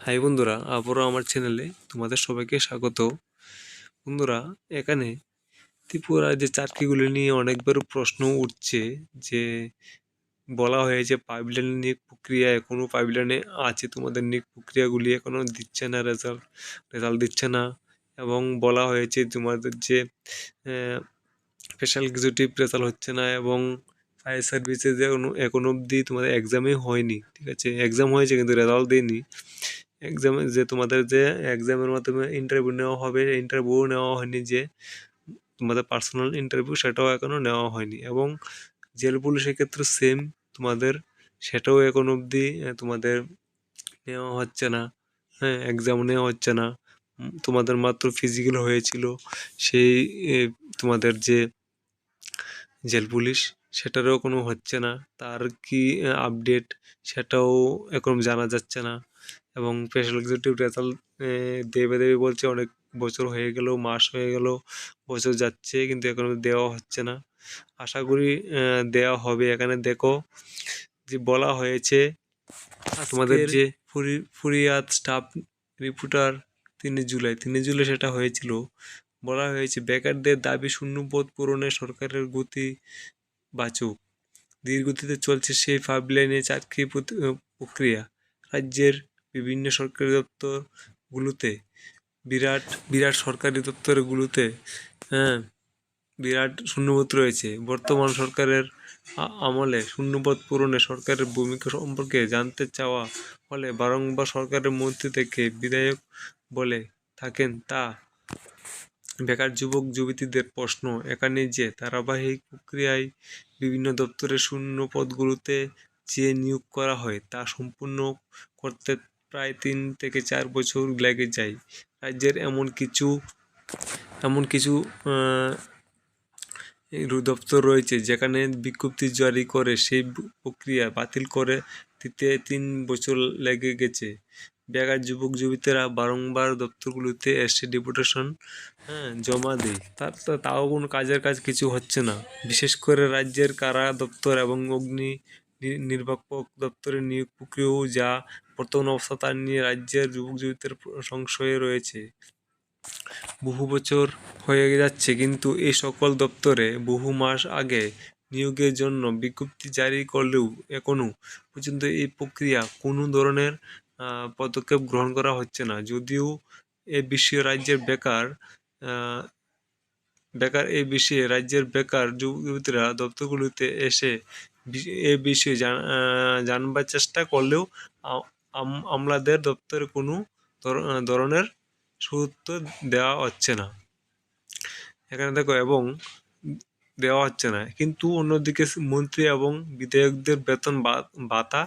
High বন্ধুরা, আবারও আমার চ্যানেলে তোমাদের সবাইকে স্বাগত। বন্ধুরা, এখানে ত্রিপুরা যে চাকরিগুলো নিয়ে অনেকবার প্রশ্ন উঠছে যে, বলা হয়েছে পাইপলাইন নিয়োগ প্রক্রিয়া এখনও পাইপলাইনে আছে, তোমাদের নিয়োগ প্রক্রিয়াগুলি এখনও দিচ্ছে না রেজাল্ট রেজাল্ট দিচ্ছে না। এবং বলা হয়েছে তোমাদের যে স্পেশাল এক্সিকিউটিভ রেজাল্ট হচ্ছে না এবং ফায়ার সার্ভিসে যে এখনও অবধি তোমাদের এক্সামই হয়নি, ঠিক আছে? এক্সাম হয়েছে কিন্তু রেজাল্ট দেয়নি। এক্সামে যে তোমাদের যে এক্সামের মাধ্যমে ইন্টারভিউ নেওয়া হবে ইন্টারভিউ নেওয়া হয়নি যে, তোমাদের পার্সোনাল ইন্টারভিউ সেটাও এখনও নেওয়া হয়নি এবং জেল পুলিশের ক্ষেত্রে সেম তোমাদের সেটাও এখন অবধি তোমাদের নেওয়া হচ্ছে না হ্যাঁ এক্সাম নেওয়া হচ্ছে না। তোমাদের মাত্র ফিজিক্যাল হয়েছিল সেই তোমাদের যে জেল পুলিশ সেটারও কোনো হচ্ছে না, তার কি আপডেট সেটাও এখন জানা যাচ্ছে না। এবং স্পেশাল এক্সিকিউটিভ রেজাল্ট দেবে দেবে বলছে অনেক বছর হয়ে গেল মাস হয়ে গেল বছর যাচ্ছে কিন্তু এখনও দেওয়া হচ্ছে না। আশা করি দেওয়া হবে। এখানে দেখো যে বলা হয়েছে তোমাদের যে ফুরি ফুরিয়াদ স্টাফ রিপোর্টার তিন জুলাই তিন জুলাই সেটা হয়েছিল। বলা হয়েছে বেকারদের দাবি শূন্যপদ পূরণে সরকারের গতি বাঁচুক। ধীরগতিতে চলছে সেই পাইপলাইনে চাকরি প্রক্রিয়া। রাজ্যের বিভিন্ন সরকারি দপ্তরগুলোতে, বিরাট বিরাট সরকারি দপ্তরগুলোতে হ্যাঁ বিরাট শূন্যপদ রয়েছে। বর্তমান সরকারের আমলে শূন্যপদ পূরণে সরকারের ভূমিকা সম্পর্কে জানতে চাওয়া ফলে বারংবার সরকারের মন্ত্রী থেকে বিধায়ক বলে থাকেন তা বেকার যুবক, যুবতীদের প্রশ্ন। এখানে যে ধারাবাহিক প্রক্রিয়ায় বিভিন্ন দপ্তরের শূন্য পদগুলোতে যে নিয়োগ করা হয় তা সম্পূর্ণ করতে প্রায় তিন থেকে চার বছর লেগে যায়। রাজ্যের এমন কিছু এমন কিছু দপ্তর রয়েছে যেখানে বিজ্ঞপ্তি জারি করে সেই প্রক্রিয়া বাতিল করে দিতে তিন বছর লেগে গেছে। বেকার যুবক, যুবতীরা বারংবার দপ্তরগুলোতে এসে ডেপুটেশন হ্যাঁ জমা দেয়। তার তাও কোনো কাজের কাজ কিছু হচ্ছে না। বিশেষ করে রাজ্যের কারা দপ্তর এবং অগ্নি নির্বাপক দপ্তরের নিয়োগ প্রক্রিয়াও যা বর্তমান অবস্থা তা নিয়ে রাজ্যের যুবক যুবতীদের সংশয়ে রয়েছে। বহু বছর হয়ে যাচ্ছে, কিন্তু এই সকল দপ্তরে বহু মাস আগে নিয়োগের জন্য বিজ্ঞপ্তি জারি করলেও এখনও পর্যন্ত এই প্রক্রিয়া কোনো ধরনের পদক্ষেপ গ্রহণ করা হচ্ছে না। যদিও এ বিষয়ে রাজ্যের বেকার বেকার এ বিষয়ে রাজ্যের বেকার যুবতীরা দপ্তরগুলিতে এসে এ বিষয়ে জানবার চেষ্টা করলেও আমলাদের দপ্তরে কোনো ধরনের সুউত্তর দেওয়া হচ্ছে না। এখানে দেখো, এবং দেওয়া হচ্ছে না। কিন্তু অন্যদিকে মন্ত্রী এবং বিধায়কদের বেতন ভাতা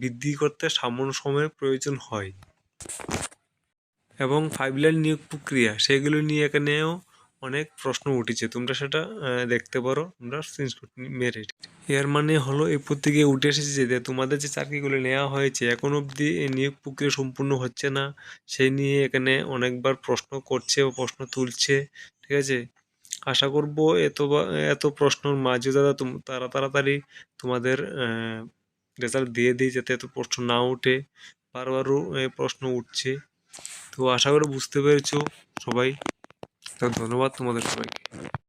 বৃদ্ধি করতে সামান্য সময়ের প্রয়োজন হয়। এবং ফাইভ লাইন নিয়োগ প্রক্রিয়া, সেগুলো নিয়ে এখানেও অনেক প্রশ্ন উঠেছে। তোমরা সেটা দেখতে পারো। তোমরা মেরে এর মানে হলো এই পত্রিকায় উঠে এসেছে যে তোমাদের যে চাকরিগুলো নেওয়া হয়েছে, এখন অবধি এই নিয়োগ প্রক্রিয়া সম্পূর্ণ হচ্ছে না। সেই নিয়ে এখানে অনেকবার প্রশ্ন করছে ও প্রশ্ন তুলছে, ঠিক আছে? আশা করব এত এত প্রশ্নর মাঝে দাদা তারা তাড়াতাড়ি তোমাদের রেজাল্ট দিয়ে দিই যাতে এত প্রশ্ন না উঠে। বারবারও প্রশ্ন উঠছে। তো আশা করি বুঝতে পেরেছ সবাই। তো ধন্যবাদ তোমাদের সবাইকে।